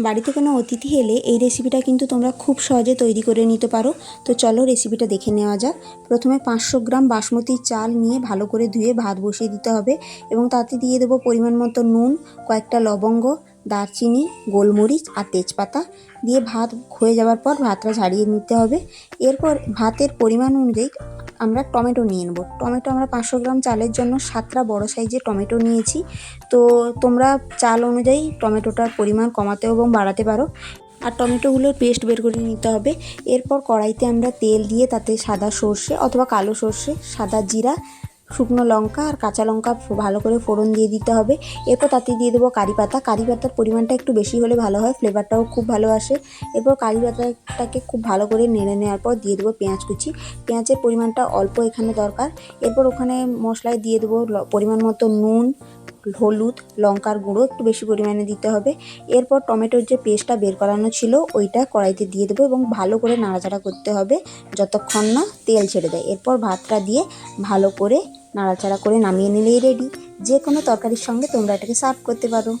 বাড়িতে কোনো অতিথি এলে এই রেসিপিটা কিন্তু তোমরা খুব সহজে তৈরি করে নিতে পারো। তো চলো রেসিপিটা দেখে নেওয়া যাক। প্রথমে পাঁচশো গ্রাম বাসমতি চাল নিয়ে ভালো করে ধুয়ে ভাত বসিয়ে দিতে হবে এবং তাতে দিয়ে দেবো পরিমাণ মতো নুন, কয়েকটা লবঙ্গ, দারচিনি, গোলমরিচ আর তেজপাতা। দিয়ে ভাত হয়ে যাওয়ার পর ভাতটা ঝাড়িয়ে নিতে হবে। এরপর ভাতের পরিমাণ অনুযায়ী আমরা টমেটো নিয়ে নেব। টমেটো আমরা পাঁচশো গ্রাম চালের জন্য সাতটা বড় সাইজের টমেটো নিয়েছি। তো তোমরা চাল অনুযায়ী টমেটোটার পরিমাণ কমাতে এবং বাড়াতে পারো। আর টমেটোগুলোর পেস্ট বের করে নিতে হবে। এরপর কড়াইতে আমরা তেল দিয়ে তাতে সাদা সর্ষে অথবা কালো সর্ষে, সাদা জিরা শুকনো লঙ্কা আর কাঁচা লঙ্কা ভালো করে ফোড়ন দিয়ে দিতে হবে। এরপর তাতে দিয়ে দেবো কারি পাতা। কারি পাতার পরিমাণটা একটু বেশি হলে ভালো হয়, ফ্লেভারটাও খুব ভালো আসে। এরপর কারি পাতাটাকে খুব ভালো করে নেড়ে নেওয়ার পর দিয়ে দেবো পেঁয়াজ কুচি। পেঁয়াজের পরিমাণটা অল্প এখানে দরকার। এরপর ওখানে মশলায় দিয়ে দেবো পরিমাণ মতো নুন, হলুদ, লঙ্কার গুঁড়ো, একটু বেশি পরিমাণে দিতে হবে। এরপর টমেটোর যে পেস্টটা বের করানো ছিল, ওইটা কড়াইতে দিয়ে দেবো এবং ভালো করে নাড়াচাড়া করতে হবে। যতক্ষণ না তেল ছেড়ে দেয়। এরপর ভাতটা দিয়ে ভালো করে নাড়াচাড়া করে নামিয়ে নিলেই রেডি যে কোনো তরকারির সঙ্গে তোমরা এটাকে সার্ভ করতে পারো।